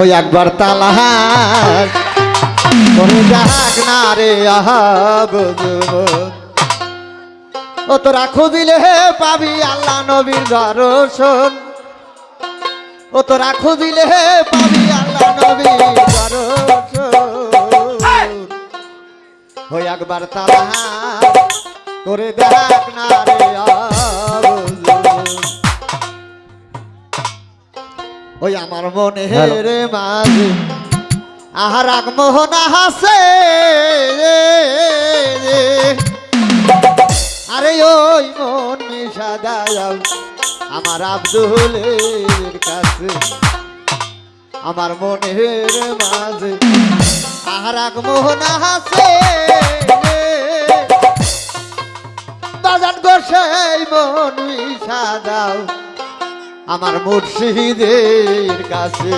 ওই একবার তালাহার করে ডাক না রে ও তোরা খুঁজিলে পাবি আল্লাহ নবীর দর্শন। ও তোরা খুঁজিলে পাবি আল্লাহ নবীর দর্শন। ওই একবার তালাহার করে দেখ না রে আহাব ওই আমার মনে Hello. রে মাঝে। আহার আগ মোহনা হাসে আরে ওই মন মিশাদায় আমার আব্দুলের কাছে। আমার মনের মাঝে আহার আগ মোহনা হাসে বাজান গোসাই মন মিশাদাও আমার মুর্শিদের কাছে।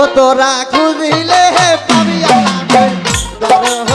ও তোরা খুঁজিলে পাবি আল্লাহর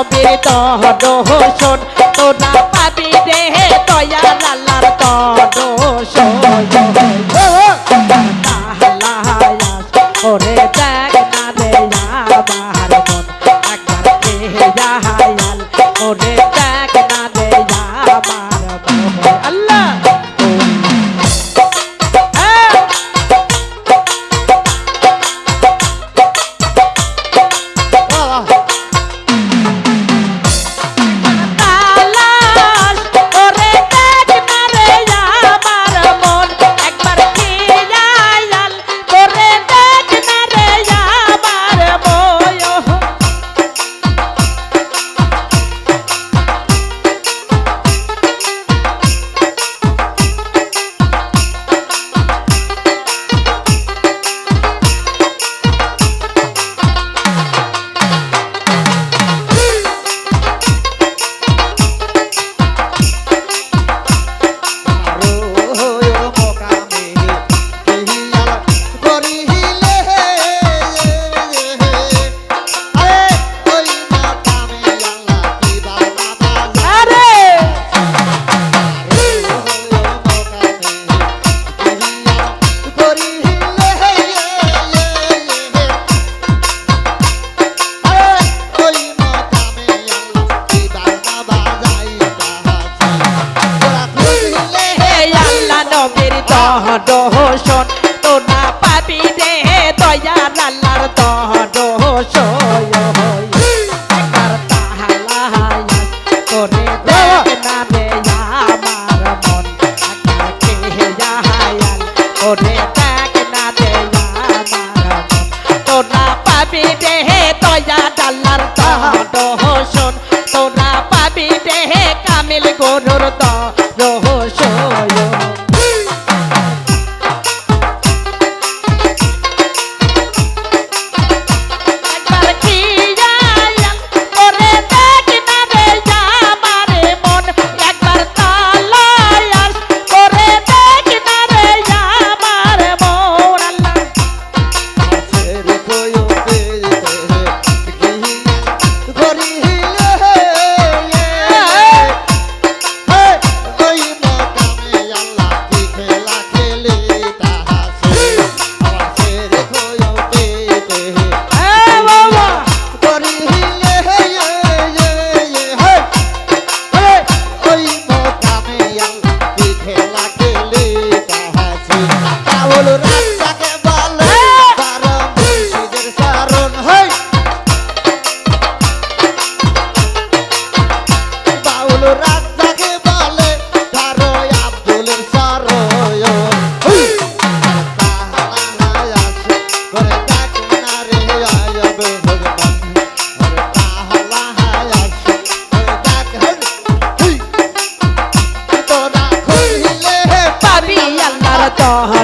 নবীর তহদোষণ তোরা পাবি রে দয়া লালার তহদোষণ। তাহলা হায়াস ওরে দহসন তো না পাবি রে দয়া, লালার দহসয় কার তাহালায় করে না রে আমার মন। কে হায়াল করে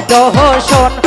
দহশন